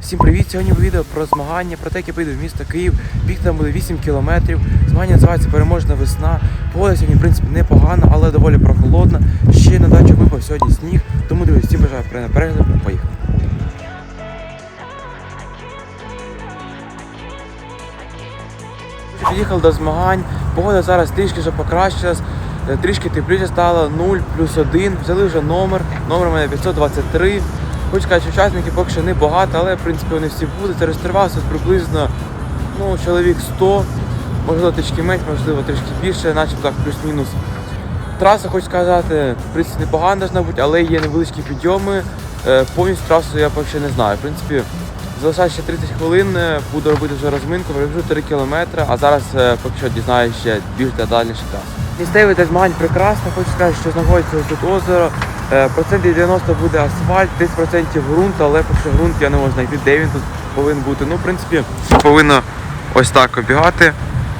Всім привіт! Сьогодні відео про змагання, про те, як я поїду в місто Київ. Біг там буде 8 кілометрів. Змагання називається Переможна весна. Погода сьогодні, в принципі, непогана, але доволі прохолодна. Ще на дачу випав сьогодні сніг. Тому дивись, всім бажаю приємного перегляду. Поїхали. Під'їхав до змагань. Погода зараз трішки вже покращилась, е, трішки тепліше стало 0 плюс 1. Взяли вже номер. Номер у мене 523. Хочу сказати, учасників поки що небагато, але в принципі вони всі будуть. Зареєструвався приблизно ну, чоловік 100, можливо трішки менше, можливо трішки більше, начебто так плюс-мінус. Траса, хочу сказати, в принципі, непогана должна бути, але є невеличкі підйоми. Е, Повністю трасу я поки що не знаю. В принципі, залишається ще 30 хвилин, е, буду робити вже розминку, пробіжу 3 кілометри, а зараз е, поки що дізнаюся ще більш детальніше трасу. Місцевий для змагань прекрасно, хочу сказати, що знаходиться тут озеро. Е, Процентів 90 буде асфальт, 10% ґрунт, але поки ґрунт я не можу знайти, де він тут повинен бути. Ну, в принципі, повинно ось так обігати.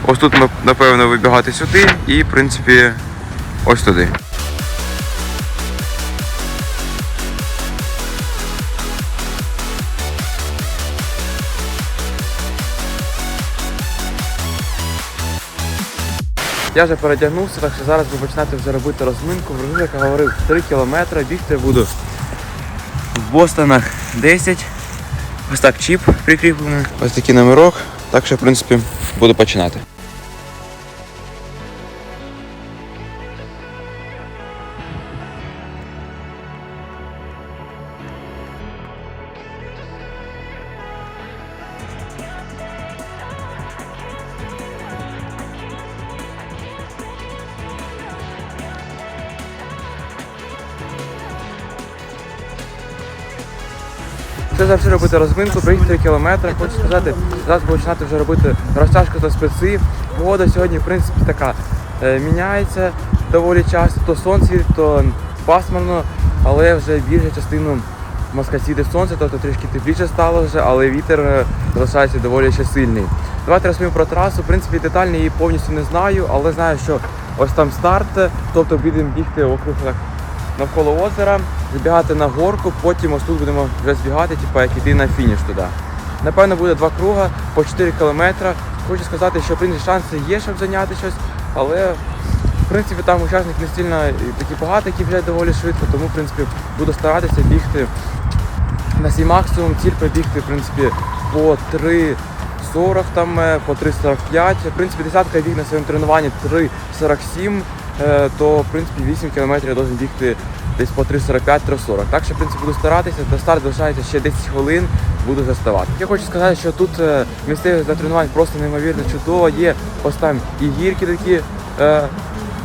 Ось тут ми, напевно, вибігати сюди і, в принципі, ось туди. Я вже передягнувся, так що зараз буду починати вже робити розминку. Вражу, як я говорив, 3 кілометри. Бігти буду в Бостонах 10. Ось так чіп прикріплений. Ось такий номерок. Так що, в принципі, буду починати. Це завжди робити розминку, проїхати 3 кілометри. Хочу сказати, зараз починати вже робити розтяжку та специ. Погода сьогодні, в принципі, така е, міняється доволі часто. То сонце, то пасмурно, але вже більшу частину Москва світить сонце, тобто трішки тепліше стало вже, але вітер е, залишається доволі ще сильний. Давайте розповім про трасу. В принципі, детально її повністю не знаю, але знаю, що ось там старт, тобто будемо бігти округ так навколо озера, збігати на горку, потім ось тут будемо вже збігати, типу, як іти на фініш туди. Напевно, буде два круга по 4 кілометри. Хочу сказати, що в принципі шанси є, щоб зайняти щось, але в принципі там учасник не сильно такі багато, які біжать доволі швидко, тому в принципі буду старатися бігти на свій максимум, ціль пробігти в принципі по 3.40 там, е, по 3.45. В принципі, десятка біг на своєму тренуванні 3.47, е, то в принципі 8 кілометрів я должен бігти десь по 3.45-3.40. Так що в принципі буду старатися, до старту залишається ще 10 хвилин, буду заставати. Я хочу сказати, що тут е, місцевість для тренувань просто неймовірно чудово. Є ось там і гірки такі. е,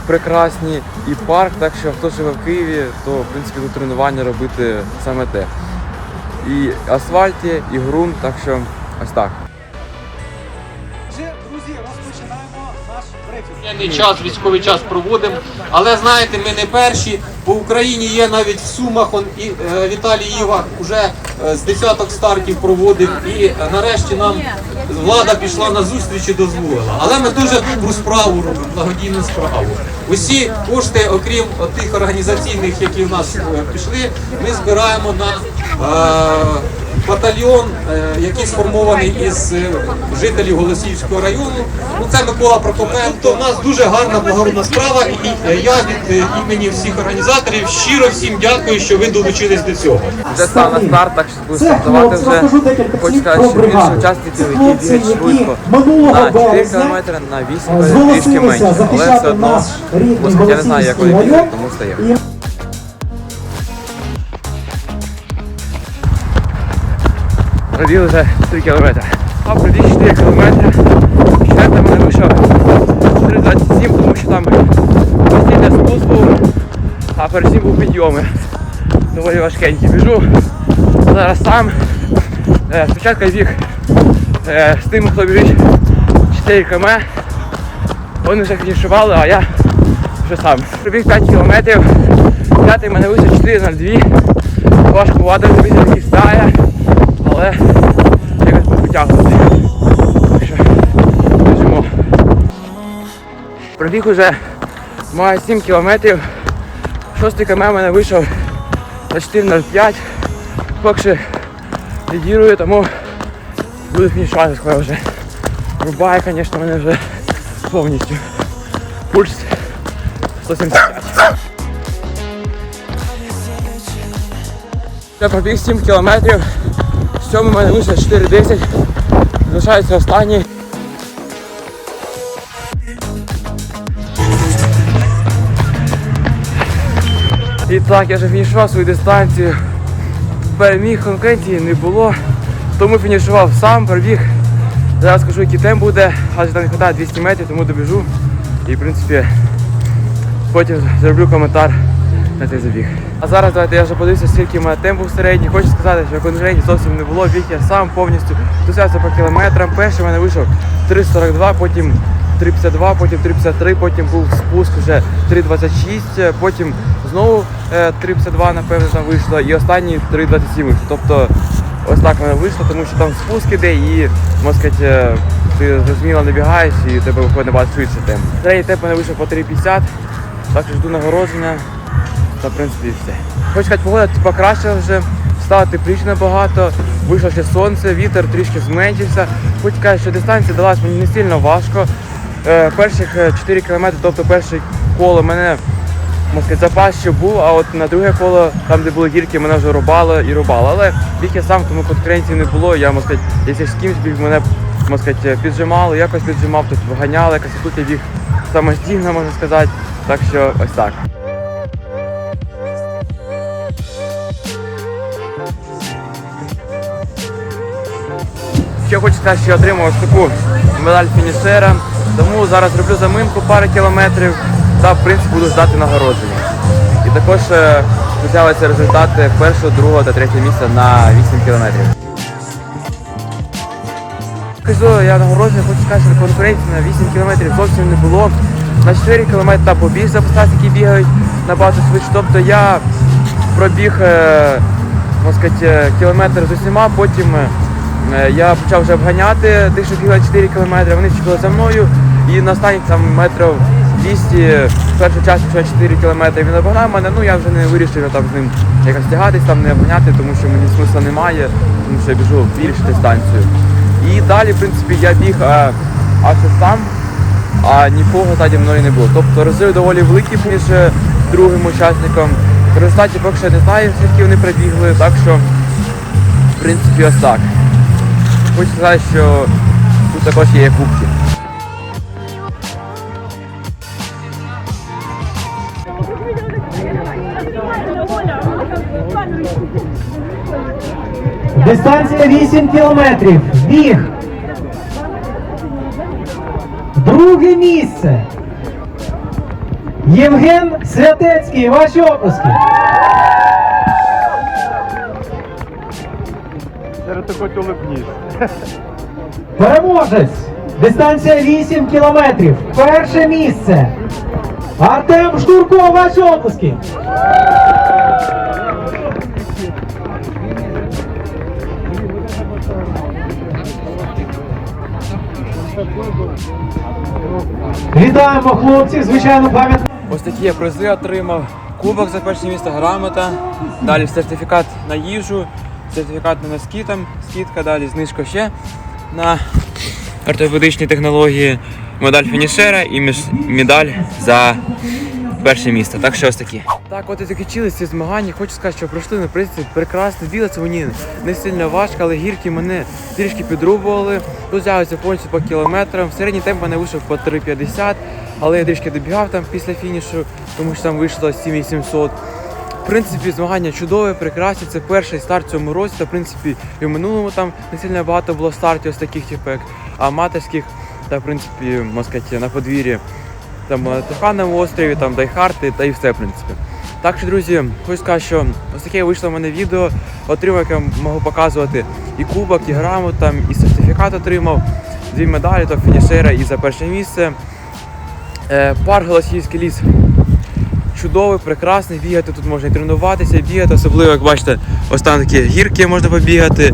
Прекрасні і парк, так що хто живе в Києві, то в принципі тут тренування робити саме те і асфальт є, і ґрунт, так що ось так. Воєнний час, військовий час проводимо. Але знаєте, ми не перші. По Україні є навіть в Сумах. Он, і, е, Віталій Ігор вже е, з десяток стартів проводив. І е, нарешті нам влада пішла на зустріч і дозволила. Але ми дуже добру справу робимо, благодійну справу. Усі кошти, окрім тих організаційних, які в нас е, пішли, ми збираємо на. Е, Батальйон, е, який сформований із е, жителів Голосіївського району. Ну це Микола Прокопенко. У нас дуже гарна благородна справа, і е, я від е, імені всіх організаторів щиро всім дякую, що ви долучились до цього. Вже став на старт, так що буду стартувати вже. Хочу сказати, що більше учасників, які бігають швидко. На 4 березня кілометри, на 8 км, трішки менше. Але все одно, я не знаю, як вони бігають, тому стає. Пробіг вже 3 кілометри. А пробіг 4 кілометри. Четверта мене вийшов 3.27, тому що там постійний спуск був, а перед був підйоми. Доволі важкенькі. Біжу зараз сам. Е, Спочатку я біг е, з тим, хто біжить 4 км. Вони вже фінішували, а я вже сам. Пробіг 5 кілометрів. П'ятий мене вийшов 4.02. Важко вода тобі такі стає, але якось біжимо. Пробіг уже має 7 кілометрів. Шостий км мене вийшов на 4.05. Поки що лідірую, тому буду фінішувати скоро вже. Рубає, звісно, мене вже повністю. Пульс 175. Я пробіг 7 кілометрів. В мене вийшло 4.10. Залишається останній. І так, я вже фінішував свою дистанцію. Переміг конкуренції не було. Тому фінішував сам, пробіг. Зараз скажу, який темп буде, адже там не вистачає 200 метрів, тому добіжу. І в принципі потім зроблю коментар на цей забіг. А зараз давайте я вже подивлюся, скільки в мене темп був середній. Хочу сказати, що конкуренції зовсім не було. Біг я сам повністю досягся по кілометрам. Перший в мене вийшов 3.42, потім 3.52, потім 3.53, потім був спуск вже 3.26, потім знову е, 3.52, напевно, там вийшло, і останній 3.27 вийшло. Тобто ось так в мене вийшло, тому що там спуск іде і, можна сказати, е, ти зрозуміло набігаєш і тебе виходить набагато швидше темп. Середній темп мене вийшов по 3.50, так що жду нагородження. Та в принципі все. Хочу сказати, погода краще вже, стало тепліше набагато, вийшло ще сонце, вітер трішки зменшився. Хочу сказати, що дистанція далась мені не сильно важко. Е, перших е, 4 кілометри, тобто перше коло мене сказати, запас ще був, а от на друге коло, там де були гірки, мене вже рубало і рубало. Але біг я сам, тому конкуренції не було. Я можна сказати, якщо з кимось біг, мене можна сказати, піджимали, якось піджимав, тут виганяли, якось тут я біг самостійно, можна сказати. Так що ось так. Ще хочу сказати, що я отримав ось таку медаль фінішера. Тому зараз роблю заминку пару кілометрів та в принципі буду ждати нагородження. І також е, результати першого, другого та третього місця на 8 кілометрів. Кажу, я нагородження, хочу сказати, що конкуренції на 8 кілометрів зовсім не було. На 4 кілометри та побіг записати, які бігають набагато швидше. Тобто я пробіг е, можна сказати, е, кілометр з усіма, потім я почав вже обганяти тих, що бігали 4 кілометри, вони чекали за мною. І на останніх там метрів 200, в першу часі пішов 4 кілометри, він обгнав мене, ну я вже не вирішив там з ним якось тягатись, там не обганяти, тому що мені смисла немає, тому що я біжу більшу дистанцію. І далі, в принципі, я біг а, аж сам, а нікого ззаді мною не було. Тобто розрив доволі великий між е, другим учасником. В результаті поки що не знаю, скільки вони прибігли, так що, в принципі, ось так. Хочу сказати, що тут також є кубки. Дистанція 8 кілометрів. Біг. Друге місце. Євген Святецький. Ваші оплески. Переможець. Дистанція 8 кілометрів. Перше місце. Артем Штурко, ваші оплески. Вітаємо хлопців, звичайно, пам'ятаємо. Ось такі я призи отримав. Кубок за перше місце, грамота. Далі сертифікат на їжу, сертифікат на носки, там скидка, далі знижка ще на ортопедичні технології, медаль фінішера і медаль за перше місце. Так що ось такі. Так, от і закінчилися ці змагання. Хочу сказати, що пройшли на принципі прекрасно. Білося мені не сильно важко, але гірки мене трішки підрубували. Тут з'явився повністю по кілометрам. В Середній темп мене вийшов по 3,50, але я трішки добігав там після фінішу, тому що там вийшло 7800. В принципі, змагання чудове, прекрасні. Це перший старт в цьому році. Та в принципі і в минулому там не сильно багато було стартів ось таких, типу як аматорських, та в принципі, сказати, на подвір'ї там на Туханому острові, там Дайхарти та і все, в принципі. Так що, друзі, хочу сказати, що ось таке вийшло в мене відео. Отримав, як я можу показувати і кубок, і грамот, там, і сертифікат отримав, дві медалі, то фінішера і за перше місце. Е, парк Голосіївський ліс чудовий, прекрасний, бігати тут можна і тренуватися, і бігати, особливо, як бачите, ось там такі гірки можна побігати,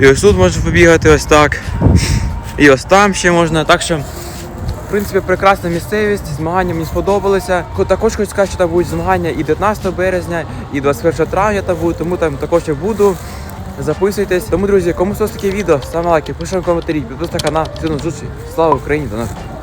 і ось тут можна побігати ось так. І ось там ще можна. Так що в принципі, прекрасна місцевість, змагання мені сподобалися. Також хочу сказати, що там будуть змагання і 19 березня, і 21 травня там будуть, тому там також я буду. записуйтесь. Тому, друзі, кому сподобалось таке відео, ставте лайки, пишемо коментарі, підписуйтесь на канал. Всім зустрічі. Слава Україні! До нас!